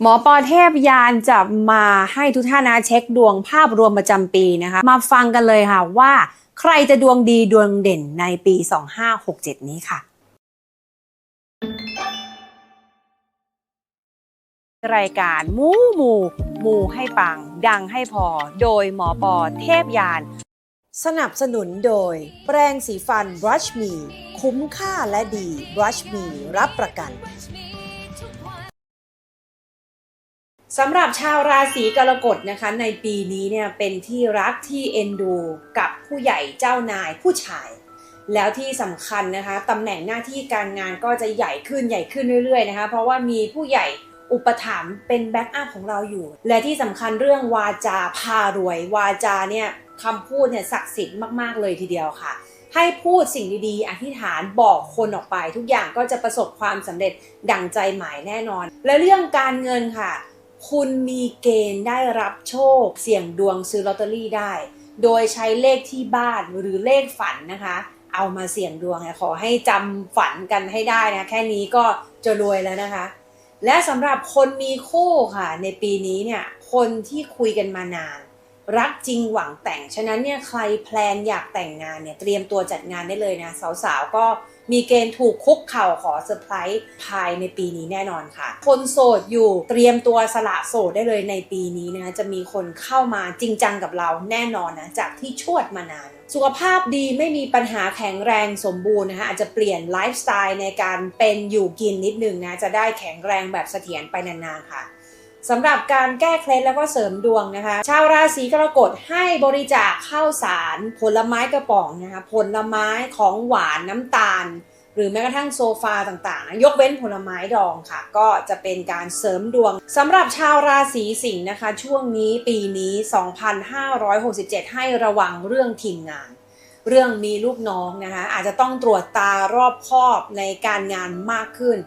หมอปอเทพยานจะมาให้ทุกท่านนะเช็คดวงภาพรวมประจำปีนะคะ มาฟังกันเลยค่ะว่า ใครจะดวงดีดวงเด่นในปี 2567 นี้ค่ะ รายการมูมูมูให้ปัง ดังให้พอ โดยหมอปอเทพยาน สนับสนุนโดย แปรงสีฟัน Brush Me คุ้มค่าและดี Brush Me รับประกัน สำหรับชาวราศีกรกฎนะคะในปีนี้เนี่ยเป็นที่รักที่เอ็นดูกับผู้ใหญ่เจ้านายผู้ชาย แล้วที่สำคัญนะคะตำแหน่งหน้าที่การงานก็จะใหญ่ขึ้นใหญ่ขึ้นเรื่อยๆนะคะ เพราะว่ามีผู้ใหญ่อุปถัมภ์เป็นแบ็กอัพของเราอยู่ และที่สำคัญเรื่องวาจาพารวย วาจาเนี่ยคำพูดเนี่ยศักดิ์สิทธิ์มากๆเลยทีเดียวค่ะ ให้พูดสิ่งดีๆ อธิษฐานบอกคนออกไป ทุกอย่างก็จะประสบความสำเร็จดั่งใจหมายแน่นอน และเรื่องการเงินค่ะ คุณมีเกณฑ์ได้รับโชค เสี่ยงดวงซื้อลอตเตอรี่ได้ โดยใช้เลขที่บ้านหรือเลขฝันนะคะ เอามาเสี่ยงดวงขอให้จำฝันกันให้ได้นะ แค่นี้ก็จะรวยแล้วนะคะ และสำหรับคนมีคู่ค่ะ ในปีนี้เนี่ย คนที่คุยกันมานาน รักจริงหวังแต่ง ฉะนั้นเนี่ยใครแพลนอยากแต่งงานเนี่ยเตรียมตัวจัดงานได้เลยนะ สาวๆก็ มีเกณฑ์ถูกคุกเข่าขอเซอร์ไพรส์ภายในปีนี้แน่นอนค่ะ คนโสดอยู่เตรียมตัวสละโสดได้เลยในปีนี้นะจะมีคนเข้ามาจริงจังกับเราแน่นอนนะจากที่ชวดมานานสุขภาพดีไม่มีปัญหาแข็งแรงสมบูรณ์นะคะอาจจะเปลี่ยนไลฟ์สไตล์ในการเป็นอยู่กินนิดนึงนะจะได้แข็งแรงแบบเสถียรไปนานๆค่ะ สำหรับการแก้เคล็ดแล้วก็เสริมดวงนะคะ ชาวราศีกรกฎให้บริจาคข้าวสาร ผลไม้กระป๋องนะคะ ผลไม้ของหวานน้ำตาล หรือแม้กระทั่งโซฟาต่างๆ ยกเว้นผลไม้ดองค่ะ ก็จะเป็นการเสริมดวงสำหรับชาวราศีสิงห์นะคะ ช่วงนี้ปีนี้ 2567 ให้ระวังเรื่องทีมงาน เรื่องมีลูกน้องนะคะอาจจะต้องตรวจตารอบคอบในการงานมากขึ้น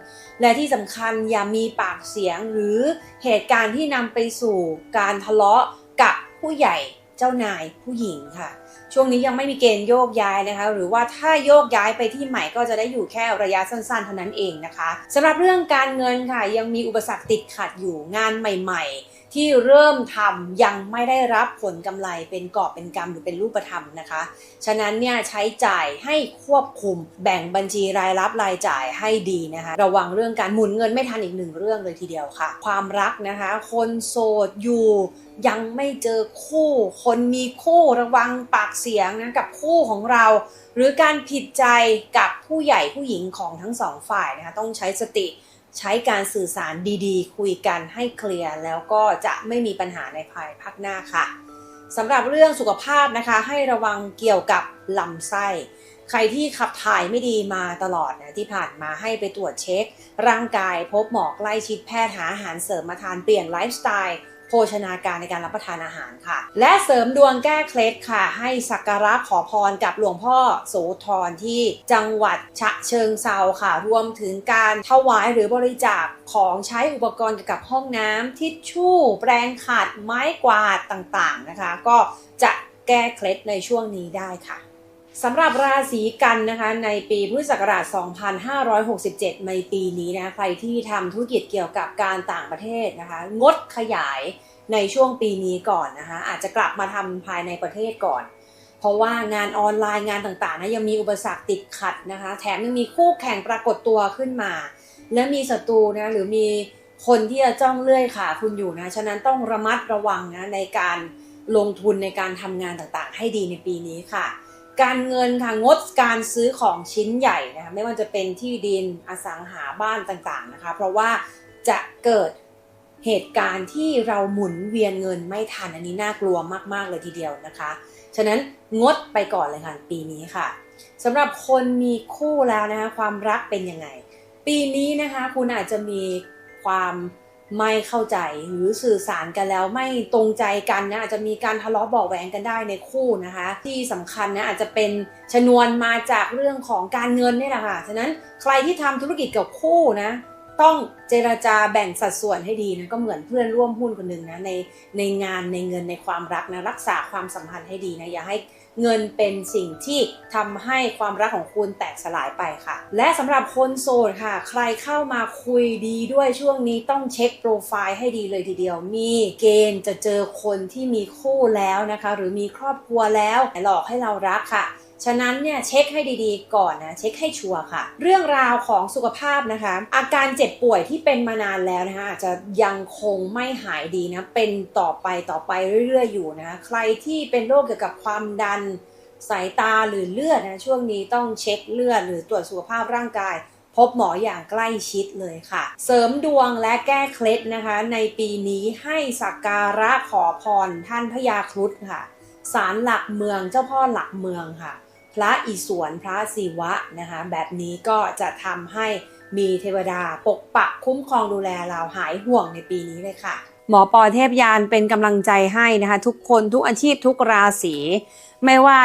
และที่สำคัญอย่ามีปากเสียงหรือเหตุการณ์ที่นำไปสู่การทะเลาะกับผู้ใหญ่เจ้านายผู้หญิงค่ะ ช่วงนี้ยังไม่มีเกณฑ์โยกย้ายนะคะ หรือว่าถ้าโยกย้ายไปที่ใหม่ก็จะได้อยู่แค่ระยะสั้นๆ เท่านั้นเองนะคะสำหรับเรื่องการเงินค่ะยังมีอุปสรรคติดขัดอยู่งานใหม่ ๆ ที่เริ่มทำยังไม่ได้รับผลกำไรเป็นกอบเป็นกำหรือเป็นรูปธรรมนะคะ ฉะนั้นเนี่ยใช้จ่ายให้ควบคุมแบ่งบัญชีรายรับรายจ่ายให้ดีนะคะ ระวังเรื่องการหมุนเงินไม่ทันอีกหนึ่งเรื่องเลยทีเดียวค่ะ ความรักนะคะ คนโสดอยู่ยังไม่เจอคู่ คนมีคู่ระวังปากเสียงนะกับคู่ของเรา หรือการผิดใจกับผู้ใหญ่ผู้หญิงของทั้งสองฝ่ายนะคะต้องใช้สติ ใช้การสื่อสารดีๆ คุยกันให้เคลียร์แล้วก็จะไม่มีปัญหาในภายภาคหน้าค่ะสำหรับเรื่องสุขภาพนะคะ ให้ระวังเกี่ยวกับลำไส้ ใครที่ขับถ่ายไม่ดีมาตลอดนะที่ผ่านมาให้ไปตรวจเช็ค ร่างกายพบหมอใกล้ชิดแพทย์หาอาหารเสริมมาทานเปลี่ยนไลฟ์สไตล์ โภชนาการในการรับประทานอาหารค่ะ และเสริมดวงแก้เคล็ดค่ะ ให้สักการะขอพรกับหลวงพ่อโสธรที่จังหวัดฉะเชิงเซาค่ะ รวมถึงการถวายหรือบริจาคของใช้อุปกรณ์เกี่ยวกับห้องน้ำทิชชู่ แปรงขัดไม้กวาดต่างๆนะคะ ก็จะแก้เคล็ดในช่วงนี้ได้ค่ะ สำหรับราศีกันนะคะในปีพุทธศักราช 2567 ในปีนี้นะใครที่ทำธุรกิจเกี่ยวกับการต่างประเทศนะคะงดขยายในช่วงปีนี้ก่อนนะคะอาจจะกลับมาทำภายในประเทศก่อน เพราะว่างานออนไลน์งานต่างๆนะยังมีอุปสรรคติดขัดนะคะแถมยังมีคู่แข่งปรากฏตัวขึ้นมา และมีศัตรูนะหรือมีคนที่จะจ้องเลื่อยขาคุณอยู่นะฉะนั้นต้องระมัดระวังนะในการลงทุนในการทำงานต่างๆ ให้ดีในปีนี้ค่ะ การเงินค่ะงดการซื้อของชิ้นใหญ่นะคะไม่ว่าจะเป็นที่ดินอสังหาบ้านต่างๆนะคะ เพราะว่าจะเกิดเหตุการณ์ที่เราหมุนเวียนเงินไม่ทันอันนี้น่ากลัวมากๆเลยทีเดียวนะคะ ฉะนั้นงดไปก่อนเลยค่ะปีนี้ค่ะสำหรับคนมีคู่แล้วนะคะความรักเป็นยังไง ปีนี้นะคะคุณอาจจะมีความ ไม่เข้าใจหรือสื่อสารกันแล้วไม่ตรงใจกันนะอาจจะมีการทะเลาะเบาแหวงกันได้ในคู่นะคะ ที่สำคัญนะอาจจะเป็นชนวนมาจากเรื่องของการเงินนี่แหละค่ะฉะนั้นใครที่ทำธุรกิจกับคู่นะ ต้องเจราจาแบ่งสัดส่วนให้ดีนะก็เหมือนเพื่อนร่วมหุ้นคนหนึ่งนะในในงานในเงินในความรักนะรักษาความสัมพันธ์ให้ดีนะอย่าให้เงินเป็นสิ่งที่ทำให้ความรักของคุณแตกสลายไปค่ะ และสำหรับคนโสดค่ะ ใครเข้ามาคุยดีด้วยช่วงนี้ต้องเช็คโปรไฟล์ให้ดีเลยทีเดียว มีเกณฑ์จะเจอคนที่มีคู่แล้วนะคะ หรือมีครอบครัวแล้วหลอกให้เรารักค่ะ ฉะนั้นเนี่ยเช็คให้ดีๆ ก่อนนะเช็คให้ชัวร์ค่ะ เรื่องราวของสุขภาพนะคะ อาการเจ็บป่วยที่เป็นมานานแล้วนะคะอาจจะยังคงไม่หายดีนะเป็นต่อไปต่อไปเรื่อยๆอยู่นะะใครที่เป็นโรคเกี่ยวกับความดันสายตาหรือเลือดนะช่วงนี้ต้องเช็คเลือดหรือตรวจสุขภาพร่างกาย พบหมออย่างใกล้ชิดเลยค่ะ เสริมดวงและแก้เคล็ดนะคะ ในปีนี้ให้สักการะขอพรท่านพญาครุฑค่ะ ศาลหลักเมืองเจ้าพ่อหลักเมืองค่ะ พระอิศวรพระศิวะนะคะแบบนี้ก็จะทำให้มีเทวดาปกปักคุ้มครองดูแลเราหายห่วงในปีนี้เลยค่ะ หมอปอเทพยานเป็นกำลังใจให้นะคะ ทุกคนทุกอาชีพทุกราศีไม่ว่า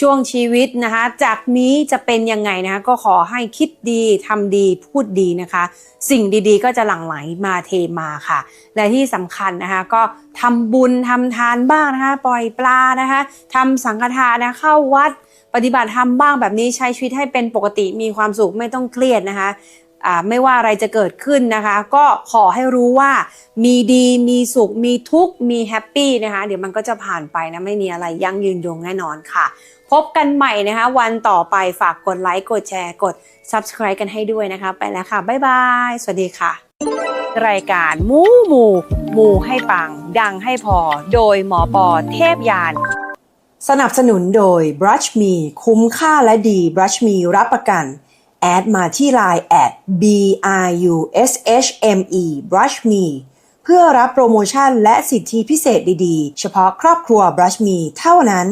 ช่วงชีวิตนะคะ จากนี้จะเป็นยังไงนะคะก็ขอให้คิดดีทำดีพูดดีนะคะ สิ่งดีๆ ก็จะหลั่งไหลมาเทมาค่ะ และที่สำคัญนะคะก็ทำบุญทำทานบ้างนะคะ ปล่อยปลานะคะทำสังฆทานนะเข้าวัด ปฏิบัติธรรมบ้างแบบนี้ใช้ชีวิตให้เป็นปกติมีความสุขไม่ต้องเครียดนะคะไม่ว่าอะไรจะเกิดขึ้นนะคะ ก็ขอให้รู้ว่ามีดีมีสุข มีทุกข์มีแฮปปี้นะคะ เดี๋ยวมันก็จะผ่านไปนะไม่มีอะไรยั่งยืนยงแน่นอนค่ะ พบกันใหม่นะคะ วันต่อไปฝากกดไลค์กดแชร์กด subscribe กันให้ด้วยนะคะ ไปแล้วค่ะ บ๊ายบาย สวัสดีค่ะ รายการมูหมูมูให้ปัง ดังให้พอ โดยหมอปอเทพยาน สนับสนุนโดย Brush Me คุ้มค่าและดี Brush Me รับประกัน แอดมาที่ Line แอด B R U S H M E Brush Me เพื่อรับโปรโมชั่นและสิทธิพิเศษดีๆ เฉพาะครอบครัว Brush Me เท่านั้น